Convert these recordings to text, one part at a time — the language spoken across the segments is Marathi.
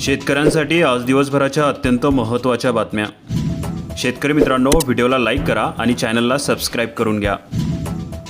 शेतकऱ्यांसाठी आज दिवसभराच्या अत्यंत महत्त्वाच्या बातम्या. शेतकरी मित्रांनो व्हिडिओला लाईक करा आणि चॅनलला सबस्क्राईब करून घ्या.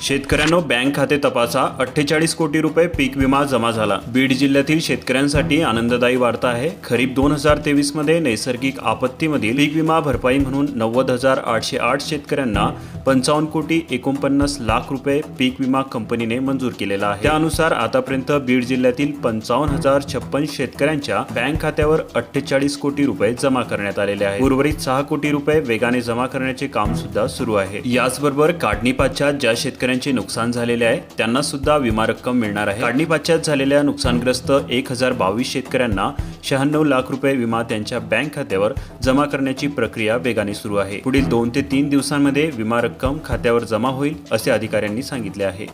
शेतकऱ्यांनो बँक खाते तपासा. अठ्ठेचाळीस कोटी रुपये पीक विमा जमा झाला. बीड जिल्ह्यातील शेतकऱ्यांसाठी आनंददायी वार्ता आहे. खरीप दोन हजार तेवीसमध्ये नैसर्गिक आपत्तीमधील पीक विमा भरपाई म्हणून नव्वद हजार आठशे आठ शेतकऱ्यांना पंचावन्न कोटी एकोणपन्नास लाख रुपये पीक विमा कंपनीने मंजूर केलेला आहे. त्यानुसार आतापर्यंत बीड जिल्ह्यातील पंचावन्न हजार छप्पन शेतकऱ्यांच्या बँक खात्यावर अठ्ठेचाळीस कोटी रुपये जमा करण्यात आलेले आहे. उर्वरित सहा कोटी रुपये वेगाने जमा करण्याचे काम सुद्धा सुरू आहे. याचबरोबर काढणी ज्या ज्या शेतकऱ्यांचे नुकसान झालेले आहे त्यांना सुद्धा विमा रक्कम मिळणार आहे. काढणी पाश्चात झालेल्या नुकसानग्रस्त एक हजार बावीस शेतकऱ्यांना शहाण्णव लाख रुपये विमा त्यांच्या बँक खात्यावर जमा करण्याची प्रक्रिया वेगाने सुरू आहे. पुढील दोन ते तीन दिवसांमध्ये विमा रक्कम खात्यावर जमा होईल असे अधिकाऱ्यांनी सांगितले आहे.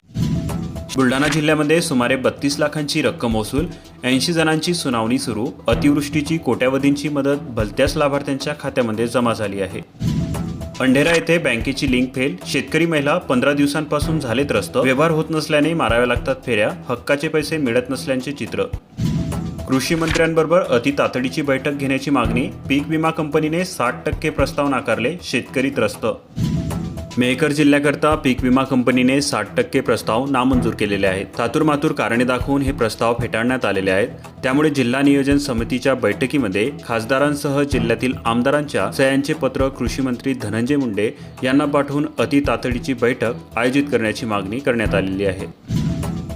बुलढाणा जिल्ह्यामध्ये सुमारे बत्तीस लाखांची रक्कम वसूल ऐंशी जणांची सुनावणी सुरू अतिवृष्टीची कोट्यावधींची मदत भलत्याच लाभार्थ्यांच्या खात्यामध्ये जमा झाली आहे. अंढेरा येथे बँकेची लिंक फेल. शेतकरी महिला पंधरा दिवसांपासून झाले त्रस्त व्यवहार होत नसल्याने माराव्या लागतात फेऱ्या. हक्काचे पैसे मिळत नसल्याचे चित्र. कृषी मंत्र्यांबरोबर अति तातडीची बैठक घेण्याची मागणी. पीक विमा कंपनीने साठ टक्के प्रस्ताव नाकारले. शेतकरी त्रस्त. मेहकर जिल्ह्याकरता पीक विमा कंपनीने साठ टक्के प्रस्ताव नामंजूर केलेले आहेत. थातूरमातूर कारणे दाखवून हे प्रस्ताव फेटाळण्यात आलेले आहेत. त्यामुळे जिल्हा नियोजन समितीच्या बैठकीमध्ये खासदारांसह जिल्ह्यातील आमदारांच्या सह्यांचे पत्र कृषी मंत्री धनंजय मुंडे यांना पाठवून अति तातडीची बैठक आयोजित करण्याची मागणी करण्यात आलेली आहे.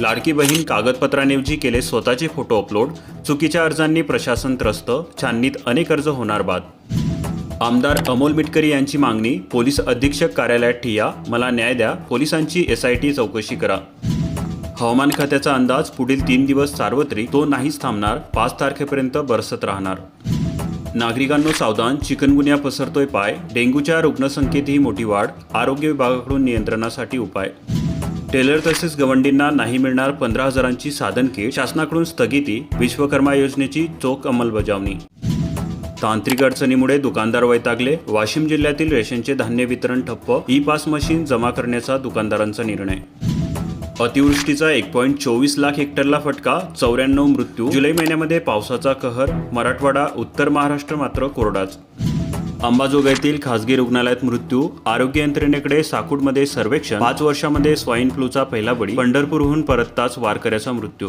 लाडकी बहीण कागदपत्रांऐवजी केले स्वतःचे फोटो अपलोड चुकीच्या अर्जांनी प्रशासन त्रस्त छाननीत अनेक अर्ज होणार बाद. आमदार अमोल मिटकरी यांची मागणी पोलीस अधीक्षक कार्यालयात ठिया मला न्याय द्या पोलिसांची एसआयटी चौकशी करा. हवामान खात्याचा अंदाज पुढील तीन दिवस सार्वत्रिक तो नाहीच थांबणार पाच तारखेपर्यंत बरसत राहणार. नागरिकांनो सावधान चिकनगुन्या पसरतोय पाय डेंग्यूच्या रुग्णसंख्येतही मोठी वाढ आरोग्य विभागाकडून नियंत्रणासाठी उपाय. टेलर तसेच गवंडींना नाही मिळणार पंधरा हजारांची साधन किट शासनाकडून स्थगिती विश्वकर्मा योजनेची चोख अंमलबजावणी. तांत्रिक अडचणीमुळे दुकानदार वैतागले. वाशिम जिल्ह्यातील रेशनचे धान्य वितरण ठप्प. ई पास मशीन जमा करण्याचा दुकानदारांचा निर्णय. अतिवृष्टीचा एक पॉईंट चोवीस लाख हेक्टरला फटका. चौऱ्याण्णव मृत्यू. जुलै महिन्यामध्ये पावसाचा कहर. मराठवाडा उत्तर महाराष्ट्र मात्र कोरडाच. अंबाजोगाईतील खासगी रुग्णालयात मृत्यू आरोग्य यंत्रणेकडे साकूडमध्ये सर्वेक्षण पाच वर्षामध्ये स्वाईन फ्लूचा पहिला बळी पंढरपूरहून परतताच वारकऱ्याचा मृत्यू.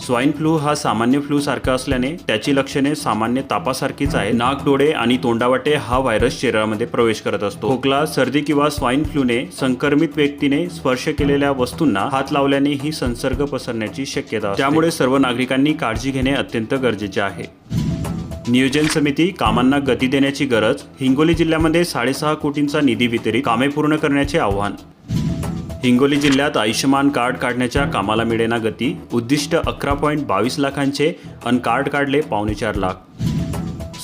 स्वाईन फ्लू हा सामान्य फ्लू सारखा असल्याने त्याची लक्षणे सामान्य तापासारखीच आहे नाक डोळे आणि तोंडावाटे हा व्हायरस शरीरामध्ये प्रवेश करत असतो. खोकला सर्दी किंवा स्वाईन फ्लूने संक्रमित व्यक्तीने स्पर्श केलेल्या वस्तूंना हात लावल्याने ही संसर्ग पसरण्याची शक्यता त्यामुळे सर्व नागरिकांनी काळजी घेणे अत्यंत गरजेचे आहे. नियोजन समिती कामांना गती देण्याची गरज हिंगोली जिल्ह्यामध्ये साडेसहा कोटींचा निधी वितरित कामे पूर्ण करण्याचे आव्हान. हिंगोली जिल्ह्यात आयुष्यमान कार्ड काढण्याच्या कामाला मिळेना गती उद्दिष्ट अकरा पॉईंट बावीस लाखांचे अन कार्ड काढले पावणे चार लाख.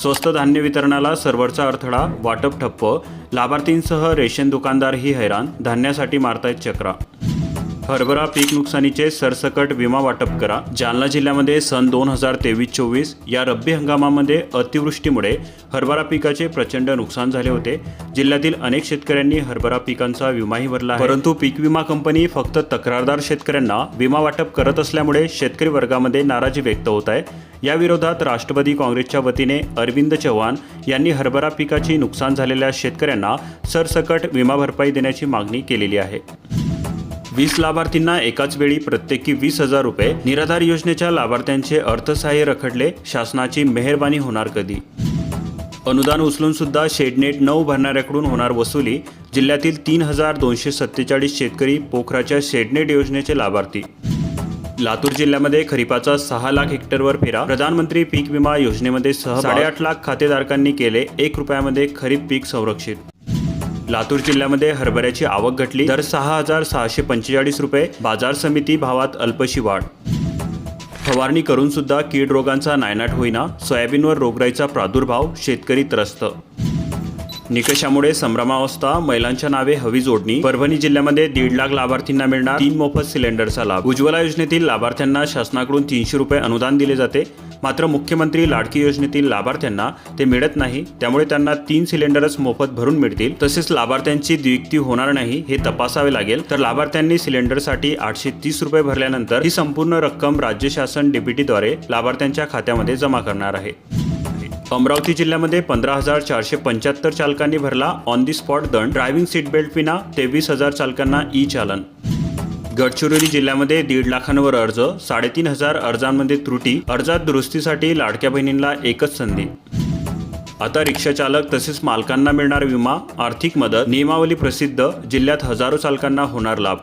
स्वस्त धान्य वितरणाला सर्व्हरचा अडथळा वाटप ठप्प लाभार्थींसह रेशन दुकानदारही हैराण धान्यासाठी मारतायत चक्रा. हरभरा पीक नुकसानीचे सरसकट विमा वाटप करा. जालना जिल्ह्यामध्ये सन दोन हजार तेवीस चोवीस या रब्बी हंगामामध्ये अतिवृष्टीमुळे हरभरा पिकाचे प्रचंड नुकसान झाले होते. जिल्ह्यातील अनेक शेतकऱ्यांनी हरभरा पिकांचा विमाही भरला परंतु पीक विमा कंपनी फक्त तक्रारदार शेतकऱ्यांना विमा वाटप करत असल्यामुळे शेतकरी वर्गामध्ये नाराजी व्यक्त होत आहे. याविरोधात राष्ट्रवादी काँग्रेसच्या वतीने अरविंद चव्हाण यांनी हरभरा पिकाची नुकसान झालेल्या शेतकऱ्यांना सरसकट विमा भरपाई देण्याची मागणी केलेली आहे. वीस लाभार्थींना एकाच वेळी प्रत्येकी वीस हजार रुपये निराधार योजनेच्या लाभार्थ्यांचे अर्थसहाय्य रखडले शासनाची मेहरबानी होणार कधी? अनुदान उचलून सुद्धा शेडनेट न उभारणाऱ्याकडून होणार वसुली जिल्ह्यातील तीन हजार दोनशे सत्तेचाळीस शेतकरी पोखराच्या शेडनेट योजनेचे लाभार्थी. लातूर जिल्ह्यामध्ये खरीपाचा सहा लाख हेक्टरवर फेरा प्रधानमंत्री पीक विमा योजनेमध्ये सह साडेआठ लाख खातेधारकांनी केले एक रुपयामध्ये खरीप पीक संरक्षित लातूर जिल्ह्यामध्ये हरभऱ्याची आवक घटली. दर सहा हजार सहाशे पंचेचाळीस रुपये बाजार समिती भावात अल्पशी वाढ. फवारणी करून सुद्धा कीड रोगांचा नायनाट होईना सोयाबीनवर रोगराईचा प्रादुर्भाव शेतकरी त्रस्त. निकषामुळे संभ्रमावस्था महिलांच्या नावे हवी जोडणी. परभणी जिल्ह्यामध्ये दीड लाख लाभार्थींना मिळणार तीन मोफत सिलेंडरचा लाभ. उज्ज्वला योजनेतील लाभार्थ्यांना शासनाकडून तीनशे रुपये अनुदान दिले जाते. मात्र मुख्यमंत्री लाडकी योजनेतील लाभार्थ्यांना ते मिळत नाही त्यामुळे त्यांना तीन सिलेंडरच मोफत भरून मिळतील. तसेच लाभार्थ्यांची द्विक्ती होणार नाही हे तपासावे लागेल. तर लाभार्थ्यांनी सिलेंडरसाठी आठशे तीस रुपये भरल्यानंतर ही संपूर्ण रक्कम राज्य शासन डीबीटीद्वारे लाभार्थ्यांच्या खात्यामध्ये जमा करणार आहे. अमरावती जिल्ह्यामध्ये पंधरा हजार चारशे पंच्याहत्तर चालकांनी भरला ऑन दी स्पॉट दंड. ड्रायव्हिंग सीट बेल्ट विना तेवीस हजार चालकांना ई चालन गडचिरोली जिल्ह्यामध्ये दीड लाखांवर अर्ज साडेतीन हजार अर्जांमध्ये त्रुटी अर्जात दुरुस्तीसाठी लाडक्या बहिणींना एकच संधी. आता रिक्षाचालक तसेच मालकांना मिळणार विमा आर्थिक मदत नियमावली प्रसिद्ध जिल्ह्यात हजारो चालकांना होणार लाभ.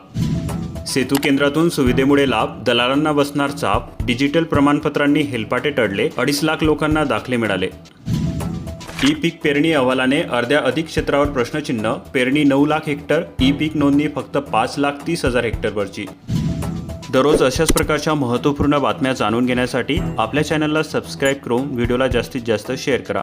सेतू केंद्रातून सुविधेमुळे लाभ दलालांना बसणार चाप डिजिटल प्रमाणपत्रांनी हेलपाटे टळले अडीच लाख लोकांना दाखले मिळाले. ई पीक पेरणी अहवालाने अर्ध्या अधिक क्षेत्रावर प्रश्नचिन्ह पेरणी नऊ लाख हेक्टर ई पीक नोंदणी फक्त पाच लाख तीस हजार हेक्टरवरची. दररोज अशाच प्रकारच्या महत्त्वपूर्ण बातम्या जाणून घेण्यासाठी आपल्या चॅनलला सबस्क्राईब करून व्हिडिओला जास्तीत जास्त शेअर करा.